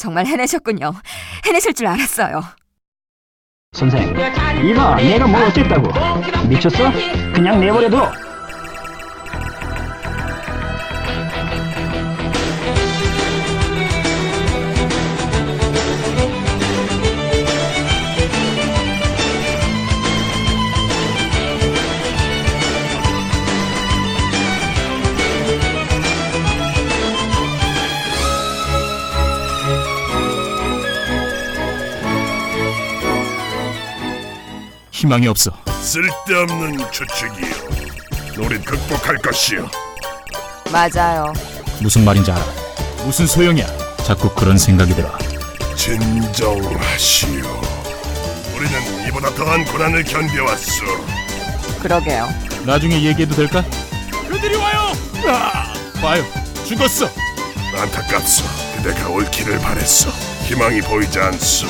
정말 해내셨군요. 해내실 줄 알았어요. 선생, 이봐, 내가 뭐 어쨌다고? 미쳤어? 그냥 내버려둬. 희망이 없어. 쓸데없는 추측이요. 우린 극복할 것이요. 맞아요. 무슨 말인지 알아. 무슨 소용이야. 자꾸 그런 생각이 들어. 진정하시오. 우리는 이보다 더한 고난을 견뎌왔어. 그러게요. 나중에 얘기해도 될까? 그들이 와요. 아, 봐요. 죽었어. 안타깝소. 그대가 옳기를 바랬어. 희망이 보이지 않소.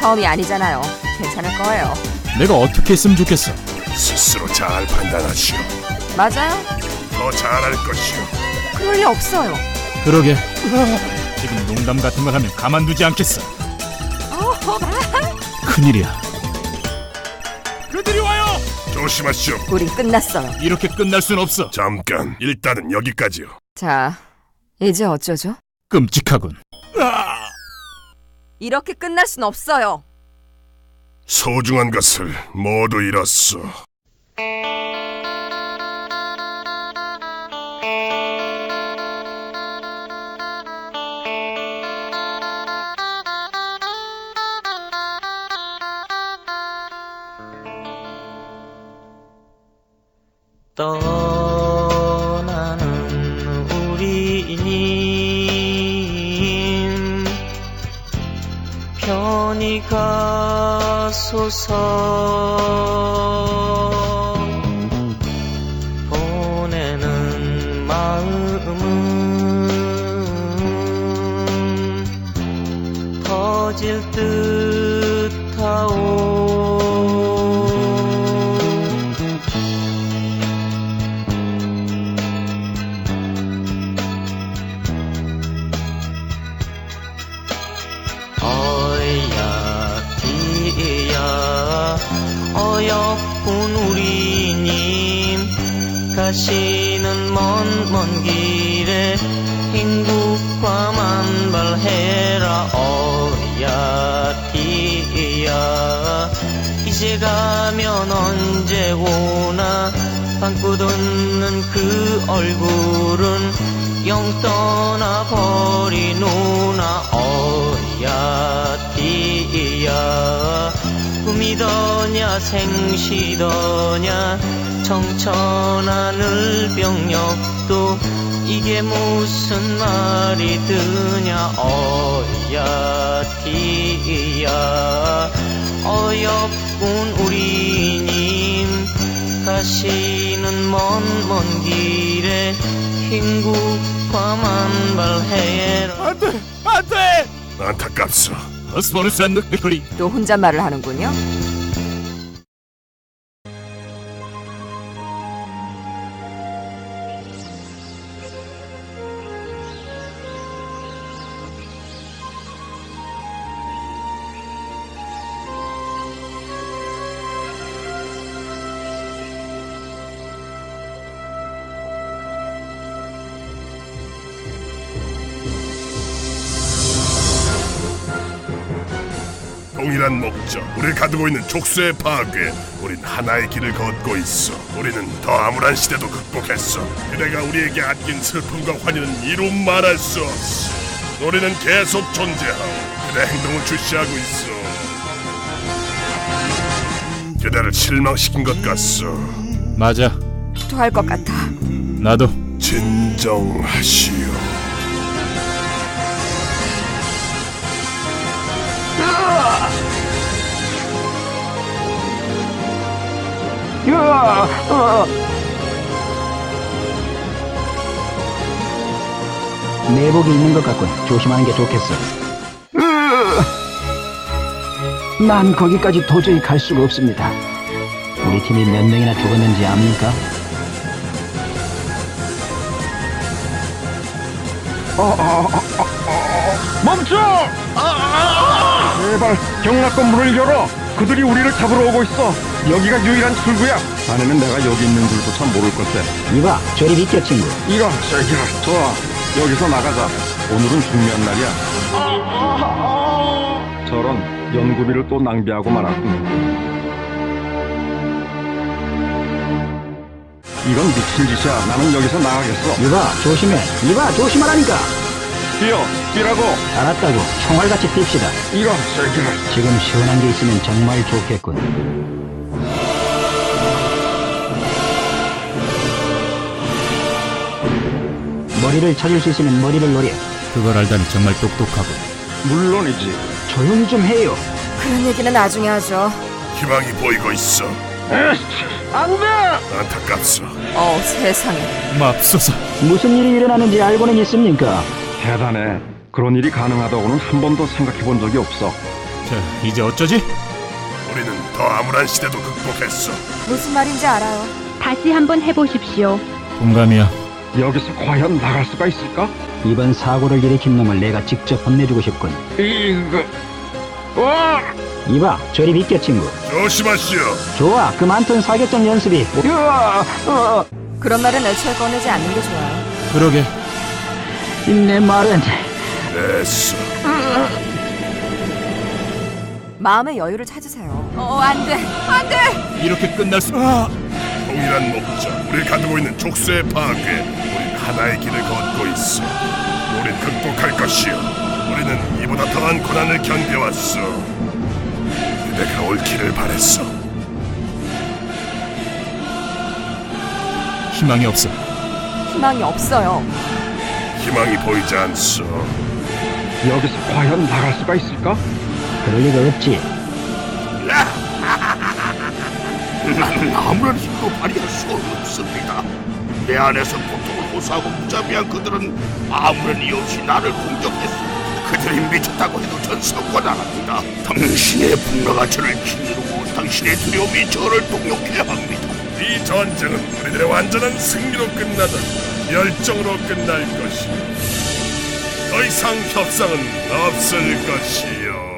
처음이 아니잖아요. 괜찮을 거예요. 내가 어떻게 했으면 좋겠어. 스스로 잘 판단하시오. 맞아요. 더 잘할 것이오. 그럴 리 없어요. 그러게. 지금 농담 같은 걸 하면 가만두지 않겠어. 큰일이야. 그들이 와요. 조심하시오. 우린 끝났어요. 이렇게 끝날 순 없어. 잠깐. 일단은 여기까지요. 자, 이제 어쩌죠? 끔찍하군. 이렇게 끝날 순 없어요. 소중한 것을 모두 잃었어. 떠나는 우리님 편히 가 소서. 보내는 마음은 터질 듯 하오 어여쁜 우리님. 가시는 먼 먼 길에 행복과 만발해라. 어야 디야. 이제 가면 언제 오나. 방긋 웃는 그 얼굴은 영 떠나버리누나. 어야 디야 꿈이더냐 생시더냐 청천하늘 병력도 이게 무슨 말이 드냐 어야 디야 어여쁜 우리님 가시는 먼 먼 길에 행복과 만발해라 안돼, 안돼. 안타깝소. 또 혼잣말을 하는군요. 동일한 목적, 우리를 가두고 있는 족쇄의 파괴. 우린 하나의 길을 걷고 있어. 우리는 더 암울한 시대도 극복했어. 그대가 우리에게 안긴 슬픔과 환희는 이루 말할 수 없어. 우리는 계속 존재하고 그대 행동을 주시하고 있어. 그대를 실망시킨 것 같소. 맞아. 토할 것 같아. 나도 진정하시오. 으아, 내복이 있는 것 같군. 조심하는 게 좋겠어. 으. 난 거기까지 도저히 갈 수가 없습니다. 우리 팀이 몇 명이나 죽었는지 압니까? 어, 어, 어, 어, 어. 멈춰! 제발 경락건 문을 열어. 그들이 우리를 잡으러 오고 있어. 여기가 유일한 출구야. 자네는 내가 여기 있는 줄도 참 모를 걸세. 이봐, 저리 비켜, 친구. 이런 저기야. 좋아. 여기서 나가자. 오늘은 중요한 날이야. 저런 연구비를 또 낭비하고 말았군. 이건 미친 짓이야. 나는 여기서 나가겠어. 이봐, 조심해. 이봐, 조심하라니까. 뛰어, 뛰라고. 알았다고. 총알같이 뜁시다. 이런 저기야. 지금 시원한 게 있으면 정말 좋겠군. 머리를 찾을 수 있으면 머리를 노려. 그걸 알다니 정말 똑똑하고. 물론이지. 조용히 좀 해요. 그런 얘기는 나중에 하죠. 희망이 보이고 있어. 안 돼! 안타깝소. 어 세상에. 맙소사. 무슨 일이 일어나는지 알고는 있습니까? 대단해. 그런 일이 가능하다고는 한 번도 생각해 본 적이 없어. 자, 이제 어쩌지? 우리는 더 암울한 시대도 극복했어. 무슨 말인지 알아요. 다시 한번 해보십시오. 공감이야. 여기서 과연 나갈 수가 있을까? 이번 사고를 일으킨 놈을 내가 직접 혼내주고 싶군. 이거... 와! 이봐, 저리 비켜, 친구. 조심하시오. 좋아, 그 많던 사격장 연습이. 으아, 어, 그런 말은 애초에 꺼내지 않는 게 좋아요. 그러게. 내 말은 됐어. 마음의 여유를 찾으세요. 어 안 돼 안 돼. 이렇게 끝날 수. 아! 동일한 목적, 우리 가두고 있는 족쇄의 파괴. 우린 하나의 길을 걷고 있어. 우린 극복할 것이오. 우리는 이보다 더한 고난을 견뎌왔어. 내가 옳기를 바랬어. 희망이 없어. 희망이 없어요. 희망이 보이지 않소. 여기서 과연 나갈 수가 있을까? 그럴 리가 없지. 나는 아무런 힘도 발휘할 수 없습니다. 내 안에서 고통을 호소하고 무자비한 그들은 아무런 이유 없이 나를 공격했습니다. 그들이 미쳤다고 해도 전 성관합니다. 당신의 분노가 저를 짓누르고 당신의 두려움이 저를 동력해야 합니다. 이 전쟁은 우리들의 완전한 승리로 끝나다 열정으로 끝날 것이요. 더 이상 협상은 없을 것이요.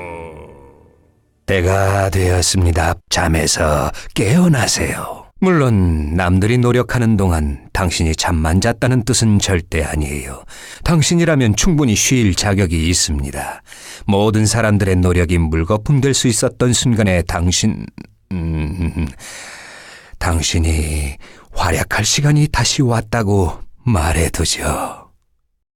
때가 되었습니다. 잠에서 깨어나세요. 물론 남들이 노력하는 동안 당신이 잠만 잤다는 뜻은 절대 아니에요. 당신이라면 충분히 쉴 자격이 있습니다. 모든 사람들의 노력이 물거품 될 수 있었던 순간에 당신 음, 당신이 활약할 시간이 다시 왔다고 말해두죠.